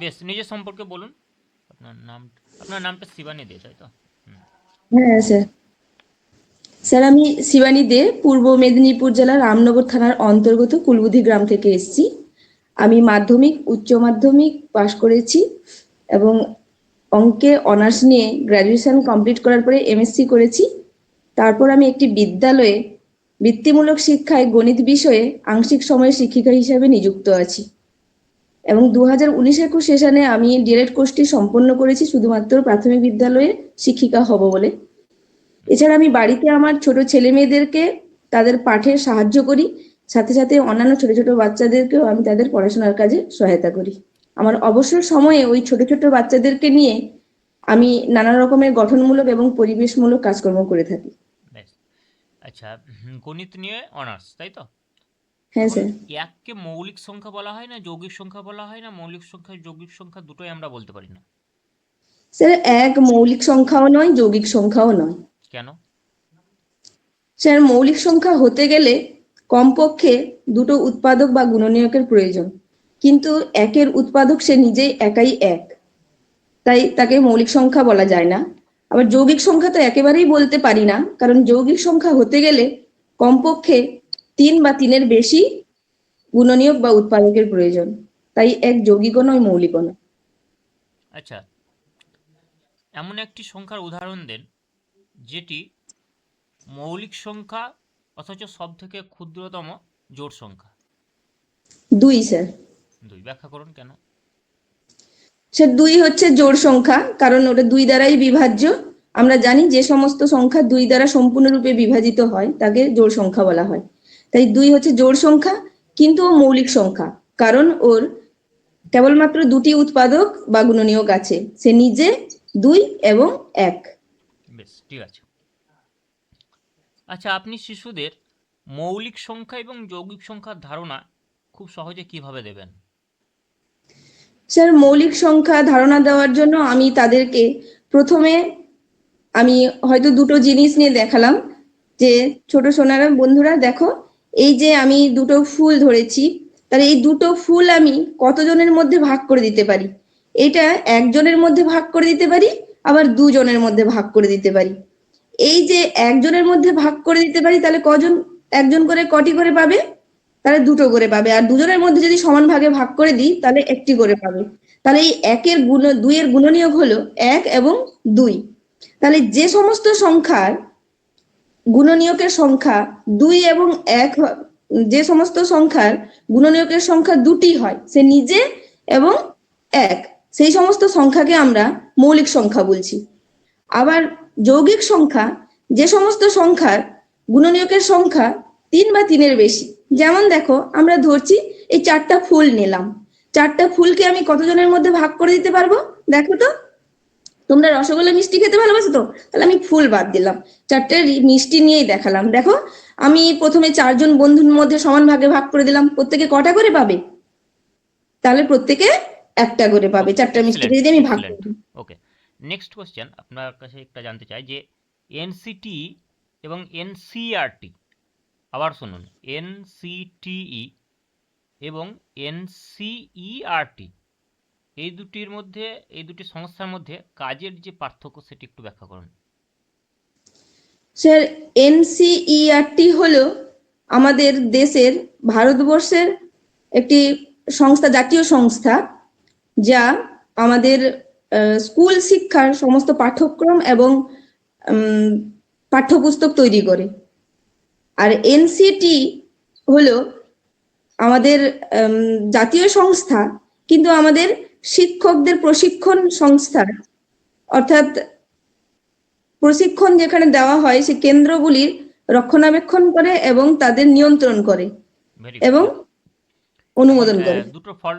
বেশ, নিজের সম্পর্কে বলুন। আপনার নাম, আপনার নামটা শিবানী দে, তাই তো? হ্যাঁ স্যার। স্যার, আমি শিবানী দে, পূর্ব মেদিনীপুর জেলার রামনগর থানার অন্তর্গত কুলবুধি গ্রাম থেকে এসেছি। আমি মাধ্যমিক, উচ্চ মাধ্যমিক পাশ করেছি এবং অঙ্কে, অনার্স নিয়ে গ্র্যাজুয়েশন কমপ্লিট করার পরে এমএসসি করেছি। তারপর আমি একটি বিদ্যালয়ে বৃত্তিমূলক শিক্ষায় গণিত বিষয়ে আংশিক সময় শিক্ষিকা হিসাবে নিযুক্ত আছি। এবং দু হাজার উনিশ একুশ সেশনে আমি ডিএলএড কোর্সটি সম্পন্ন করেছি শুধুমাত্র প্রাথমিক বিদ্যালয়ে শিক্ষিকা হব বলে। এছাড়া আমি বাড়িতে আমার ছোট ছেলে মেয়েদেরকে তাদের পাঠে সাহায্য করি, সাথে সাথে অন্যান্য ছোট ছোট বাচ্চাদেরকেও আমি তাদের পড়াশোনার কাজে সহায়তা করি। আমার অবসর সময়ে ওই ছোট ছোট বাচ্চাদেরকে নিয়ে আমি নানা রকমের গঠনমূলক এবং পরিবেশমূলক কাজকর্ম করে থাকি। আচ্ছা গণিত নিয়ে অনার্স, তাই তো? হ্যাঁ স্যার। এককে মৌলিক সংখ্যা বলা হয় না যৌগিক সংখ্যা বলা হয় না মৌলিক সংখ্যা যৌগিক সংখ্যা দুটোই আমরা বলতে পারি না। স্যার এক মৌলিক সংখ্যাও নয় যৌগিক সংখ্যাও নয়। কেন? স্যার মৌলিক সংখ্যা হতে গেলে কমপক্ষে দুটো উৎপাদক বা গুণনীয়কের প্রয়োজন। কিন্তু একের উৎপাদক সে নিজেই একাই এক। তাই তাকে মৌলিক সংখ্যা বলা যায় না। আবার যৌগিক সংখ্যা তো একেবারেই বলতে পারি না কারণ যৌগিক সংখ্যা হতে গেলে কমপক্ষে তিন বা তিনের বেশি গুণনীয়ক বা উৎপাদকের প্রয়োজন। তাই এক যৌগিকও নয় মৌলিকও নয়। আচ্ছা এমন একটি সংখ্যার উদাহরণ দেন যেটি মৌলিক সংখ্যা অথচ সব থেকে ক্ষুদ্রতম জোড় সংখ্যা। দুই স্যার। দুই ব্যাখ্যা করুন কেন? সে দুই হচ্ছে জোড় সংখ্যা কারণ ওটা দুই দ্বারাই বিভাজ্য। আমরা জানি যে সমস্ত সংখ্যা দুই দ্বারা সম্পূর্ণরূপে বিভাজিত হয় তাকে জোড় সংখ্যা বলা হয়। তাই দুই হচ্ছে জোড় সংখ্যা কিন্তু ও মৌলিক সংখ্যা। কারণ ওর কেবলমাত্র দুটি উৎপাদক বা গুণনীয়ক আছে। সে নিজে দুই এবং এক। বেশ ঠিক আছে। আচ্ছা আপনি শিশুদের মৌলিক সংখ্যা এবং যৌগিক সংখ্যার ধারণা খুব সহজে কীভাবে দেবেন? স্যার মৌলিক সংখ্যা ধারণা দেওয়ার জন্য আমি তাদেরকে প্রথমে আমি হয়তো দুটো জিনিস নিয়ে দেখালাম। যে ছোট সোনারা বন্ধুরা দেখো এই যে আমি দুটো ফুল ধরেছি, তাহলে এই দুটো ফুল আমি কতজনের মধ্যে ভাগ করে দিতে পারি? এটা একজনের মধ্যে ভাগ করে দিতে পারি, আবার দুজনের মধ্যে ভাগ করে দিতে পারি। এই যে একজনের মধ্যে ভাগ করে দিতে পারি, তাহলে কজন, একজন করে কটি করে পাবে? তাহলে দুটো করে পাবে। আর দুজনের মধ্যে যদি সমান ভাগে ভাগ করে দিই, তাহলে একটি করে পাবে। তাহলে এই একের গুণ, দুইয়ের গুণনীয়ক হলো এক এবং দুই। তাহলে যে সমস্ত সংখ্যার গুণনীয়কের সংখ্যা দুই এবং এক যে সমস্ত সংখ্যার গুণনীয়কের সংখ্যা দুটি হয়, সে নিজে এবং এক। সেই সমস্ত সংখ্যাকে আমরা মৌলিক সংখ্যা বলছি। আবার যৌগিক সংখ্যা, যে সমস্ত সংখ্যার গুণনীয়কের সংখ্যা তিন বা তিনের বেশি। যেমন দেখো, আমরা ধরছি এই চারটা ফুল নিলাম। চারটা ফুলকে আমি কতজনের মধ্যে ভাগ করে দিতে পারব? দেখো তো। তোমরা রসগোল্লা মিষ্টি খেতে ভালোবাসো তো? তাহলে আমি ফুল বাদ দিলাম। চারটে মিষ্টি নিয়েই দেখালাম। দেখো আমি প্রথমে চারজন বন্ধুর মধ্যে সমান ভাগে ভাগ করে দিলাম। প্রত্যেকে কটা করে পাবে? তাহলে প্রত্যেকে একটা করে পাবে। চারটা মিষ্টি যদি আমি ভাগ করি ওকে নেক্সট কোশ্চেন আপনার কাছে একটা জানতে চাই যে এনসিটি এবং এনসিআরটি আবার শুনুন। এনসিটিই এবং এনসিইআরটি এই দুটির মধ্যে, এই দুটি সংস্থার মধ্যে কাজের যে পার্থক্য সেটি একটু ব্যাখ্যা করুন। স্যার, এনসিইআরটি হলো আমাদের দেশের ভারতবর্ষের একটি সংস্থা, জাতীয় সংস্থা, যা আমাদের স্কুল শিক্ষার সমস্ত পাঠ্যক্রম এবং পাঠ্যপুস্তক তৈরি করে। আর এনসিটি হলো আমাদের জাতীয় সংস্থা, কিন্তু আমাদের শিক্ষকদের প্রশিক্ষণ সংস্থার অর্থাৎ প্রশিক্ষণ যেখানে দেওয়া হয় সে কেন্দ্রগুলির রক্ষণাবেক্ষণ করে এবং তাদের নিয়ন্ত্রণ করে এবং অনুমোদন করে। দুটো ফল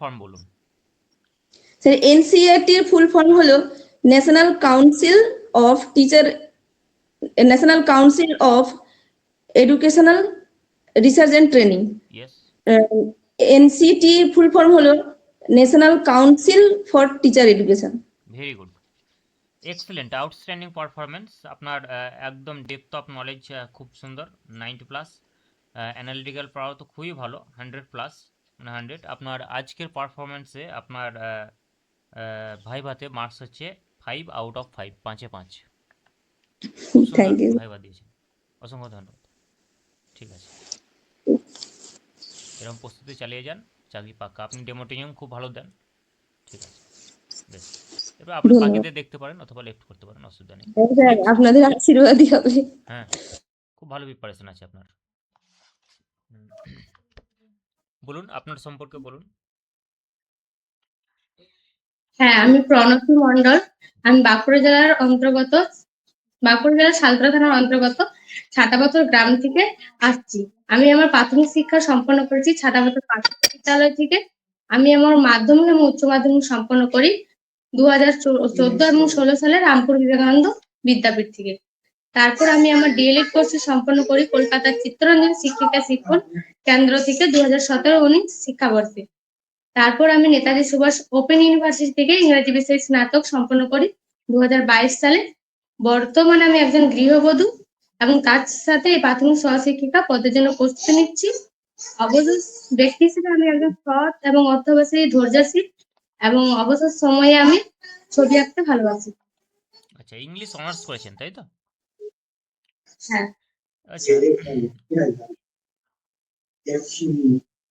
ফর্ম বলুন। স্যার এনসিআরটির ফুল ফর্ম হলো national council of teacher national council of educational research and training NCT full form হলো national council for teacher education very good excellent outstanding performance আপনার একদম ডেপথ অফ নলেজ খুব সুন্দর ninety plus analytical পাওয়ার তো খুবই ভালো hundred plus মানে hundred আপনার আজকের পারফরমেন্সে আপনার ভাইভাতে মার্কস হচ্ছে ফাইভ আউট অফ ফাইভ পাঁচে পাঁচ থ্যাংক ইউ ভাইবা দিয়েছেন অসংখ্য ধন্যবাদ ঠিক আছে এরকম প্রস্তুতি চালিয়ে যান চাকরি পাক্কা আপনি ডেমোটিনিয়াম খুব ভালো দেন। ঠিক আছে। বেশ। এবার আপনি। বাকিদের দেখতে পারেন অথবা লেফট করতে পারেন অসুবিধা নেই। আপনাদের আশীর্বাদই হবে। হ্যাঁ খুব ভালো প্রিপারেশন আছে আপনার। বলুন আপনার সম্পর্কে বলুন। হ্যাঁ আমি প্রণতি মন্ডল আমি বাঁকুড়া জেলার অন্তর্গত। বাঁকুড়া জেলার সালতরা থানার অন্তর্গত ছাতাপাথর গ্রাম থেকে আসছি। আমি আমার প্রাথমিক শিক্ষা সম্পন্ন করেছি ছাতাপাথর প্রাথমিক বিদ্যালয় থেকে। আমি আমার মাধ্যমিক এবং উচ্চ মাধ্যমিক সম্পন্ন করি দু হাজার চোদ্দ এবং ষোলো সালে রামপুর বিবেকানন্দ বিদ্যাপীঠ থেকে। তারপর আমি আমার ডিএলএড কোর্স সম্পন্ন করি কলকাতার চিত্তরঞ্জন শিক্ষিকা শিক্ষণ কেন্দ্র থেকে দু হাজার সতেরো উনিশ শিক্ষাবর্ষে। তারপর আমি নেতাজি সুভাষ ওপেন ইউনিভার্সিটি থেকে ইংরেজি বিষয়ে স্নাতক সম্পন্ন করি দু হাজার বাইশ সালে। বর্তমানে আমি একজন গৃহবধূ এবং তার সাথে প্রাথমিক সহশিক্ষিকা পদের জন্য প্রস্তুতি নিচ্ছি। অবসর ব্যক্তি হিসেবে আমি একজন সৎ এবং অর্থবাসী ধৈর্যশীল এবং অবসর সময়ে আমি ছবি আঁকতে ভালোবাসি। আচ্ছা ইংলিশ অনার্স করেছেন তাই তো? হ্যাঁ। আচ্ছা।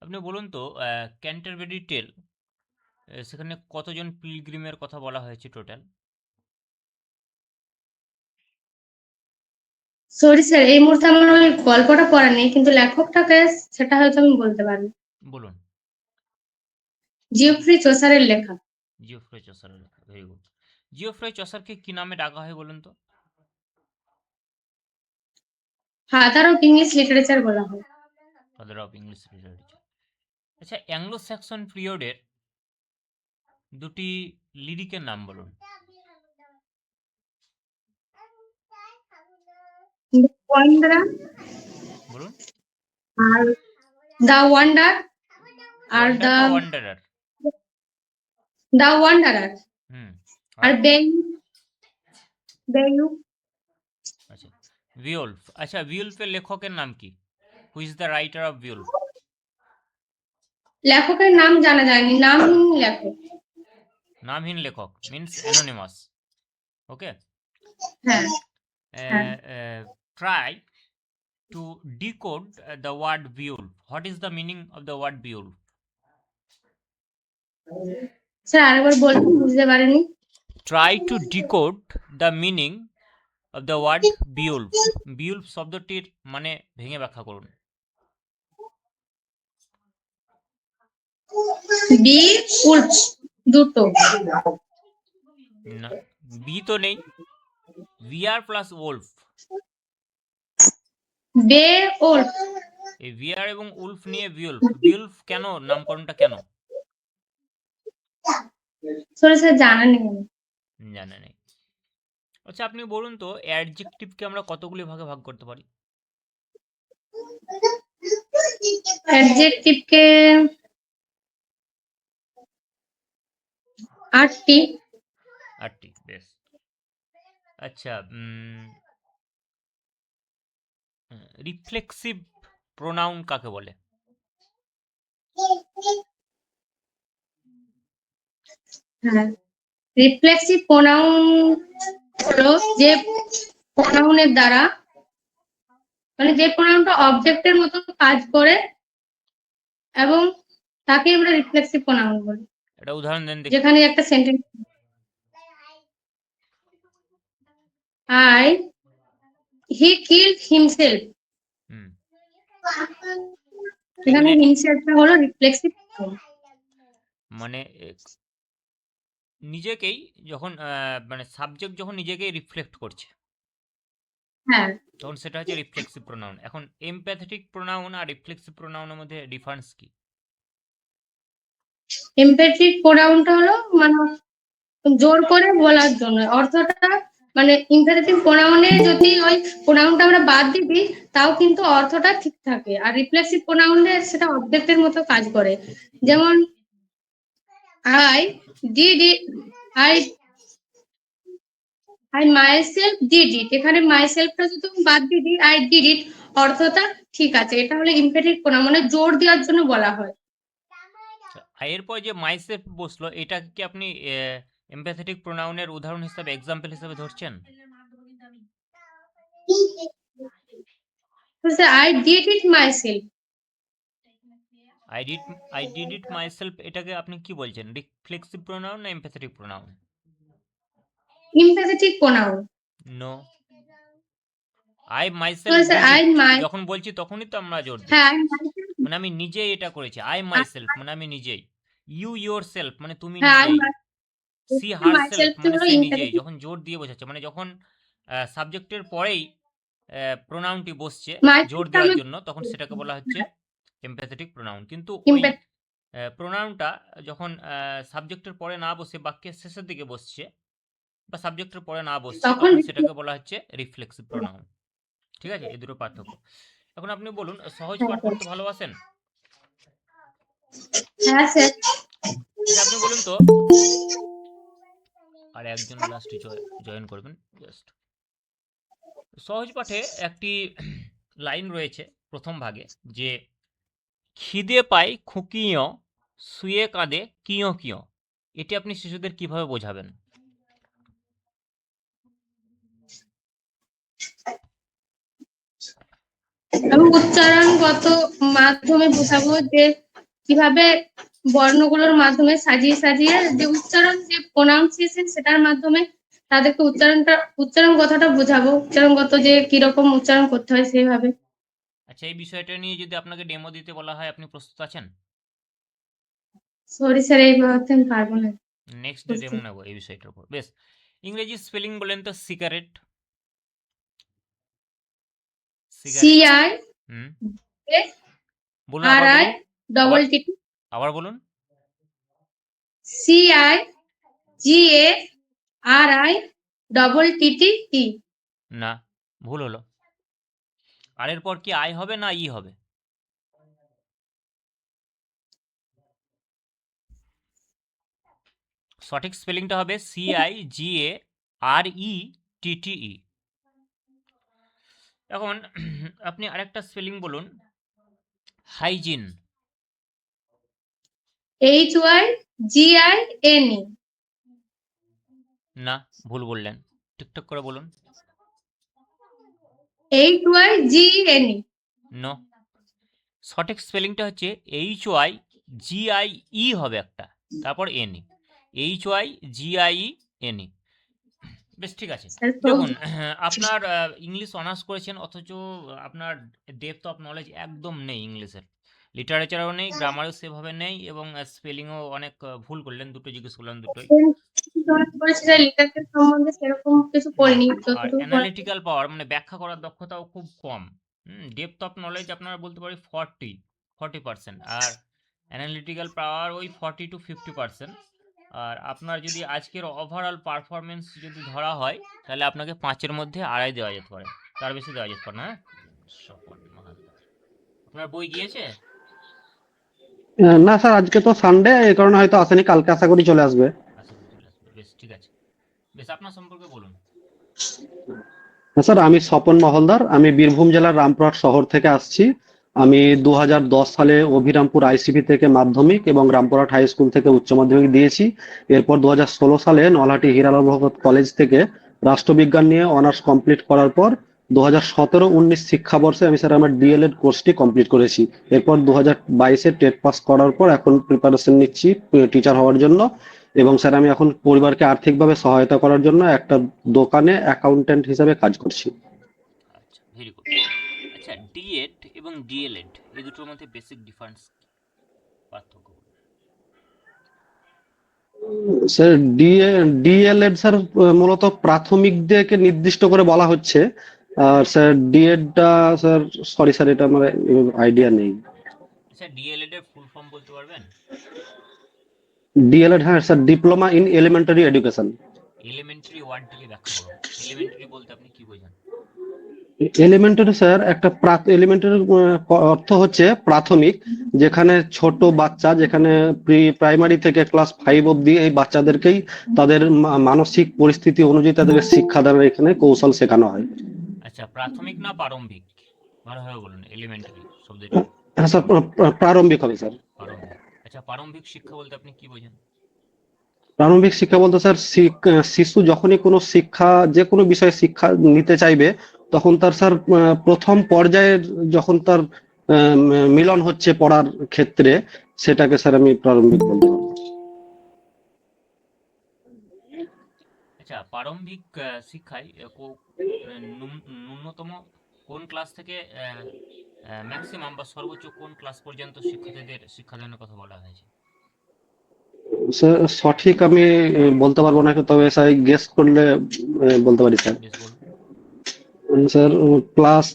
আপনি বলুন তো ক্যান্টারবেরি টেল সেখানে কতজন পিলগ্রিমের কথা বলা হয়েছে টোটাল সরি স্যার এই মুহূর্তে আমার ওই গল্পটা পড়া নেই কিন্তু লেখকটাকে সেটা হয়তো আমি বলতে পারব। বলুন। জিওফ্রি চোসারের লেখা। জিওফ্রে চসারের লেখা ভেরি গুড জিওফ্রে চসারকে কি নামে ডাকা হয় বলুন তো? ফাদার অফ ইংলিশ লিটারেচার বলা হয়। ফাদার অফ ইংলিশ লিটারেচার আচ্ছা অ্যাংলো স্যাক্সন পিরিয়ডের দুটি লিরিকের নাম বলুন। ওয়ান্ডার বলুন। আর দা ওয়ান্ডার আর the wanderer the wanderer hmm. আর বেন বেয়ু আচ্ছা ভিওলফ আচ্ছা ভিওলফের লেখকের নাম কি? Who is the writer of Beowulf লেখকের নাম জানা যায়নি নামহীন লেখক। নামহীন লেখক মিন্স অ্যানোনিমাস ওকে হ্যাঁ। Try to decode the word Beowulf what is the meaning of the word Beowulf sir আরেকবার বলুন বুঝতে পারিনি। Try to decode the meaning of the word Beowulf Beowulf শব্দটির মানে ভেঙে ব্যাখ্যা করুন। বি উল্ফ দুটো না বি তো নেই। VR plus wolf Beowulf এই ভিআর এবং উলফ নিয়ে বিউলফ বিউলফ কেন? নামকরণটা কেন? সরি স্যার জানা নেই জানা নেই। আচ্ছা আপনি বলুন তো অ্যাডজেক্টিভকে আমরা কতগুলি ভাগে ভাগ করতে পারি? অ্যাডজেক্টিভকে আটটি। আটটি বেশ। আচ্ছা রিফ্লেক্সিভ প্রোনাউন কাকে বলে? হ্যাঁ রিফ্লেক্সিভ প্রোনাউন হলো যে প্রোনাউনের দ্বারা মানে যে প্রোনাউনটা অবজেক্টের মতো কাজ করে এবং তাকে আমরা রিফ্লেক্সিভ প্রোনাউন বলি। এটা উদাহরণ দেন যেখানে একটা sentence I he killed himself hmm এখানে হিমসেলফটা হলো রিফ্লেক্সিভ মানে নিজেকেই যখন মানে সাবজেক্ট যখন নিজেকেই রিফ্লেক্ট করছে। হ্যাঁ। তখন সেটা হচ্ছে রিফ্লেক্সিভ প্রোনাউন এখন এমপ্যাথেটিক প্রোনাউন আর রিফ্লেক্সিভ প্রোনাউনের মধ্যে ডিফারেন্স কি? এমপ্যাথিক প্রোনাউনটা হলো মানে জোর করে বলার জন্য। অর্থটা মানে ইম্পারেটিভ প্রোনাউনে যদি ওই প্রোনাউনটা আমরা বাদ দিই, তাও কিন্তু অর্থটা ঠিক থাকে। আর রিফ্লেক্সিভ প্রোনাউনে সেটা অবজেক্টের মতো কাজ করে। যেমন I did I I myself did it এখানে মাই মাইসেলফটা যদি আমি বাদ দিয়ে দিই আই ডিড ইট অর্থটা ঠিক আছে। এটা হলো ইম্পেটিভ প্রোনাউন জোর দেওয়ার জন্য বলা হয়। এরপর যে মাইসেলফ বসল এটা কি আপনি এমপ্যাথেটিক প্রোনাউনের উদাহরণ হিসাবে এক্সাম্পল হিসাবে ধরছেন? I did it myself I did I did it myself এটাকে আপনি কি বলছেন? রিফ্লেক্সিভ প্রোনাউন না empathetic pronoun empathetic pronoun no I myself যখন বলছি তখনই তো আমরা জোর দিই হ্যাঁ মানে আমি নিজেই এটা করেছি। আই মাইসেলফ মানে আমি নিজেই। ইউ ইয়োর সেলফ মানে তুমি হ্যাঁ নিজেই। সি হার সেলফ myself মানে সে নিজেই যখন জোর দিয়ে বোঝাচ্ছে মানে যখন সাবজেক্টের পরেই প্রোনাউনটি বসছে জোর দেওয়ার জন্য তখন সেটাকে বলা হচ্ছে এমপ্যাথেটিক প্রোনাউন কিন্তু ওই প্রোনাউনটা যখন সাবজেক্টের পরে না বসে বাক্যের শেষের দিকে বসছে বা সাবজেক্টের পরে না বসছে তখন তখন সেটাকে বলা হচ্ছে রিফ্লেক্সিভ প্রোনাউন ঠিক আছে? এই দুটো পার্থক্য। এখন আপনি বলুন সহজ হ্যাঁ, পাঠ করতে ভালোবাসেন? হ্যাঁ স্যার। আচ্ছা, আপনি বলুন তো আর একজন লাস্টে জয়েন করবেন জাস্ট সহজ পাঠে একটি লাইন রয়েছে প্রথম ভাগে, যে খিদে পাই খুকিও শুয়ে কাঁদে কিয় কিয়। এটি আপনি শিশুদের কীভাবে বোঝাবেন? আমি উচ্চারণগত মাধ্যমে বোঝাবো যে কীভাবে বর্ণগুলোর মাধ্যমে সাজিয়ে সাজিয়ে যে উচ্চারণ যে প্রোনাউন্সিয়েশন সেটার মাধ্যমে তাদেরকে উচ্চারণটা উচ্চারণ কথাটা বোঝাবো। উচ্চারণগত যে কীরকম উচ্চারণ করতে হয় সেইভাবে। আচ্ছা এই বিষয়টা নিয়ে যদি আপনাকে ডেমো দিতে বলা হয় আপনি প্রস্তুত আছেন? সরি স্যার এই মুহূর্তে আমি পারব না। নেক্সট। ডেমো নেব এই বিষয়টার উপর। বেশ ইংরেজি স্পেলিং বলেন তো সিগারেট সি আই বলুন আর আই ডবল টি আবার বলুন। C I G A R I double T T E না ভুল হলো। আর এরপর কি আই হবে না ই হবে? সঠিক স্পেলিংটা হবে C I G A R E T T ই এখন আপনি আরেকটা স্পেলিং বলুন। Hygiene H Y G I N E না ভুল বললেন। ঠিকঠাক করে বলুন। H Y G N E no সঠিক স্পেলিংটা হচ্ছে H Y G I E হবে একটা তারপর N E H Y G I E N E বেশ ঠিক আছে। দেখুন আপনার ইংলিশ অনার্স করেছেন অথচ আপনার ডেপথ অফ নলেজ একদম নেই ইংলিশের। লিটারেচারও নেই গ্রামারও সেভাবে নেই এবং স্পেলিংও অনেক ভুল করলেন দুটো জিজ্ঞেস করলেন দুটোই। অ্যানালিটিক্যাল পাওয়ার মানে ব্যাখ্যা করার দক্ষতাও খুব কম। ডেপথ অফ নলেজ আপনারা বলতে পারি ফর্টি ফর্টি পার্সেন্ট আর অ্যানালিটিক্যাল পাওয়ার ওই ফর্টি টু ফিফটি পার্সেন্ট আর আপনার যদি আজকের ওভারঅল পারফরমেন্স যদি ধরা হয় তাহলে আপনাকে পাঁচের মধ্যে আড়াই দেওয়া যেতে পারে তার বেশি দেওয়া যেতে পারে না হ্যাঁ? আপনার বই গিয়েছে? না স্যার আজকে তো সানডে এই কারণে হয়তো আসেনি কালকে আশা করি চলে আসবে। বেশ ঠিক আছে। বেশ আপনার সম্পর্কে বলুন। স্যার আমি স্বপন মহলদার আমি বীরভূম জেলার রামপুরহাট শহর থেকে আসছি। আমি দু হাজার দশ সালে অভিরামপুর আইসিবি থেকে মাধ্যমিক এবং রামপুরহাট হাই স্কুল থেকে উচ্চ মাধ্যমিক দিয়েছি। এরপর দু হাজার ষোলো সালে নলহাটি হিরালাল ভগত কলেজ থেকে রাষ্ট্রবিজ্ঞান নিয়ে অনার্স কমপ্লিট করার পর দু হাজার সতেরো উনিশ শিক্ষাবর্ষে আমি স্যার আমার ডিএলএড কোর্সটি কমপ্লিট করেছি। এরপর দু হাজার বাইশে টেট পাস করার পর এখন প্রিপারেশন নিচ্ছি টিচার হওয়ার জন্য। এবং স্যার আমি এখন পরিবারকে আর্থিকভাবে সহায়তা করার জন্য একটা দোকানে অ্যাকাউন্ট্যান্ট হিসেবে কাজ করছি। আচ্ছা ভেরি গুড আচ্ছা ডিএড এবং ডিএলএড এই দুটোর মধ্যে বেসিক ডিফারেন্স পার্থক্য স্যার ডিএ ডিএলএড স্যার মূলত প্রাথমিকদেরকে নির্দিষ্ট করে বলা হচ্ছে। আর স্যার ডিএডটা স্যার সরি স্যার এটা আমার আইডিয়া নেই। আচ্ছা ডিএলএড এর ফুল ফর্ম বলতে পারবেন? ডিএলএড হ্যাঁ sir diploma in elementary education elementary ওয়ার্ডটাকে করুন এলিমেন্টারি বলতে আপনি কি বোঝান? এলিমেন্টারি স্যার একটা এলিমেন্টারি অর্থ হচ্ছে প্রাথমিক যেখানে ছোট বাচ্চা যেখানে প্রি প্রাইমারি থেকে ক্লাস ফাইভ অবধি এই বাচ্চাদেরকেই তাদের মানসিক পরিস্থিতি অনুযায়ী তাদেরকে শিক্ষাদানের এখানে কৌশল শেখানো হয়। আচ্ছা প্রাথমিক না প্রারম্ভিক? ভালোভাবে বলুন এলিমেন্টারি শব্দটি। হ্যাঁ স্যার প্রা- প্রা- প্রারম্ভিক হবে স্যার আচ্ছা প্রারম্ভিক শিক্ষা বলতে আপনি কি বোঝেন? প্রারম্ভিক শিক্ষা বলতে স্যার শিশু যখনই কোনো শিক্ষা যে কোনো বিষয়ে শিক্ষা নিতে চাইবে তখন তার স্যার প্রথম পর্যায়ের যখন তার মিলন হচ্ছে পড়ার ক্ষেত্রে সেটাকে স্যার আমি প্রারম্ভিক বলতে পারব। প্রারম্ভিক শিক্ষায় ন্যূনতম কোন ক্লাস থেকে ম্যাক্সিমাম বা সর্বোচ্চ কোন ক্লাস পর্যন্ত শিক্ষার্থীদের শিক্ষাদানের কথা বলা হয়েছে? স্যার সঠিক আমি বলতে পারব না তবে স্যার গেস করলে বলতে পারি sir. Sir class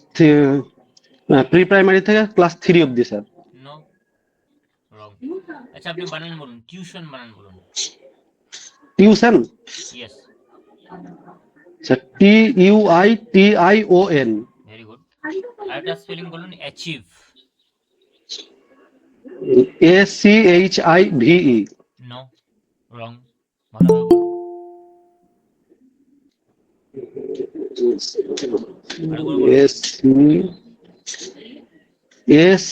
pre primary থেকে ক্লাস থ্রি অব্দি স্যার। নো আচ্ছা আপনি বানান বলুন টিউশন বানান বলুন। Tuition yes T U I T I O N very good আরেকটা স্পেলিং বলুন achieve A C H I V no wrong S S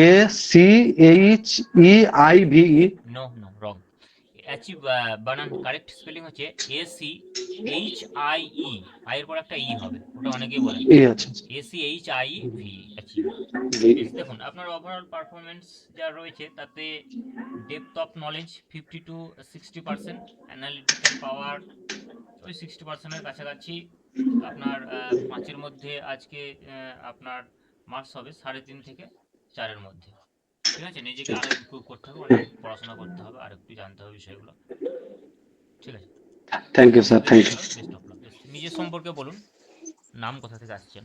A C H E I V no no wrong achieve বানান correct spelling হচ্ছে A C H I E I এর পর একটা ই হবে ওটা অনেকেই বলেন A A C H I V achieve দেখুন আপনার ওভারঅল পারফরমেন্স যা রয়েছে তাতে depth of knowledge fifty to sixty percent analytical power ওই সিক্সটি পার্সেন্টের কাছাকাছি। আপনার পাঁচের মধ্যে আজকে আপনার মার্কস হবে সাড়ে তিন থেকে চারের মধ্যে। ঠিক আছে? নিজেকে আরও ইমপ্রুভ করতে হবে অনেক পড়াশোনা করতে হবে আর একটু জানতে হবে বিষয়গুলো। ঠিক আছে? Thank you sir thank you নিজের সম্পর্কে বলুন নাম কোথা থেকে আসছেন?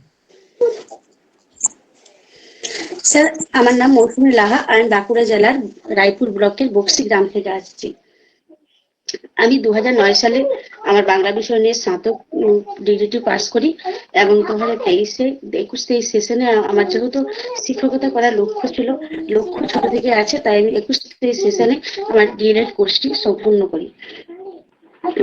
স্যার আমার নাম মৌসুমী লাহা আমি বাঁকুড়া জেলার রায়পুর ব্লকের বক্সি গ্রাম থেকে আসছি। আমি দু নয় সালে আমার বাংলা বিষয় নিয়ে স্নাতক ডিগ্রিটি পাস করি এবং দু হাজার তেইশে, একুশ তেইশ সেশনে আমার যেহেতু শিক্ষকতা করার লক্ষ্য ছিল, লক্ষ্য ছোট থেকে আছে, তাই আমি একুশ তেইশ সেশনে আমার ডিএলএড কোর্সটি সম্পূর্ণ করি।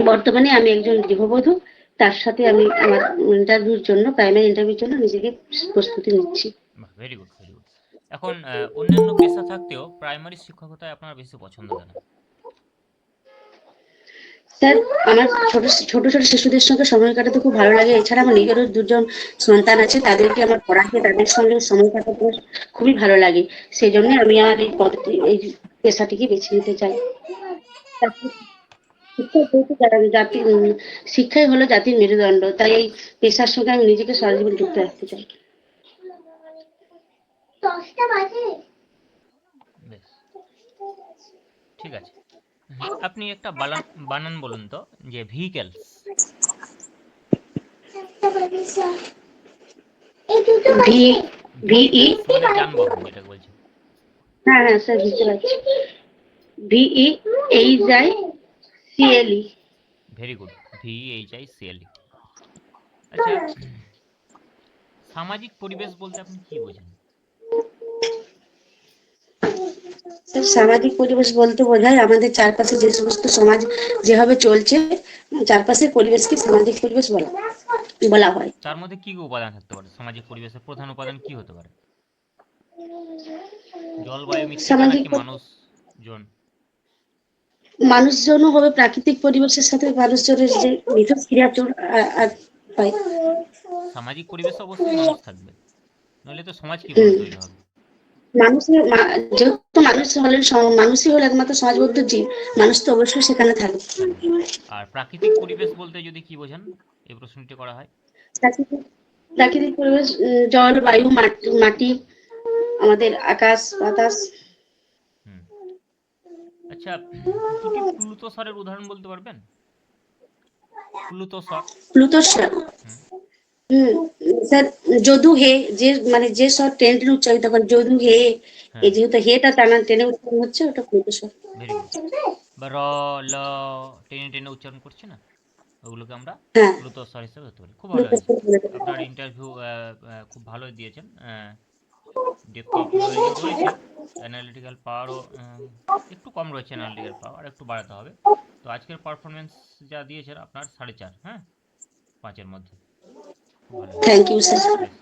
বর্তমানে আমি একজন গৃহবধূ, তার সাথে আমি আমার ইন্টারভিউর জন্য প্রাইমারি ইন্টারভিউর জন্য নিজেকে প্রস্তুতি নিচ্ছি। এখন অন্যান্য পেশা থাকতেও প্রাইমারি শিক্ষকতায় আপনার বেশি পছন্দ কেন স্যার আমার ছোট ছোট ছোট শিশুদের সঙ্গে সময় কাটাতে খুব ভালো লাগে। এছাড়া আমার নিজেরও দুজন সন্তান আছে তাদেরকে আমার পড়াতে তাদের সঙ্গে সময় কাটাতে খুবই ভালো লাগে। সেই জন্য আমি আমার এই পদটি এই পেশাটিকে বেছে নিতে চাই। শিক্ষাই হলো জাতির মেরুদণ্ড। তাই এই পেশার সঙ্গে আমি নিজেকে সারা জীবন যুক্ত রাখতে চাই। ঠিক আছে। আপনি একটা বানান বলুন তো যে ভেহিকেলস ভি ভিই যানবাহন যেটা বলছি। হ্যাঁ হ্যাঁ স্যার বুঝতে পারছি। V H I C L E very good V H I C L আচ্ছা সামাজিক পরিবেশ বলতে আপনি কি বোঝেন? স্যার সামাজিক পরিবেশ বলতে বোঝায় আমাদের চারপাশে যে সমস্ত সমাজ যেভাবে চলছে চারপাশের পরিবেশকে সামাজিক পরিবেশ বলা বলা হয়। তার মধ্যে কি কি উপাদান থাকতে পারে? সামাজিক পরিবেশের প্রধান উপাদান কি হতে পারে? জলবায়ু সামাজিক মানুষজন? মানুষজনও হবে প্রাকৃতিক পরিবেশের সাথে মানুষজনের যে মিথস্ক্রিয়া হয়। সামাজিক পরিবেশ অবশ্যই থাকবে। নইলে তো সমাজ। তৈরি হবে? মানুষের যেহেতু মানুষ হলেন মানুষই হলো একমাত্র সমাজবদ্ধ জীব মানুষ তো অবশ্যই সেখানে থাকবে। আর প্রাকৃতিক পরিবেশ বলতে যদি কি বোঝেন এই প্রশ্নটি করা হয়? প্রাকৃতিক পরিবেশ জল বায়ু মাটি মাটি আমাদের আকাশ বাতাস। আচ্ছা দুটি প্লুতোসারের উদাহরণ বলতে পারবেন? প্লুতোস্ফিয়ার হুম। স্যার যদু হে যে মানে যে সব টেন টেনে উচ্চারিত করে যদু হে হ্যাঁ। এই যেহেতু হেটা টানা টেনে উচ্চারণ হচ্ছে ওটা গুড বা র ল টেনে টেনে উচ্চারণ করছি না? ওগুলোকে আমরা হ্যাঁ। প্লুতোসার হিসেবে ধরতে পারি। খুব ভালো। আপনার ইন্টারভিউ খুব ভালো দিয়েছেন অ্যানালিটিক্যাল পাওয়ারও একটু কম রয়েছে অ্যানালিটিক্যাল পাওয়ার একটু বাড়াতে হবে। তো আজকের পারফরমেন্স যা দিয়েছেন আপনার সাড়ে চার হ্যাঁ? পাঁচের মধ্যে। থ্যাংক ইউ স্যার বেশ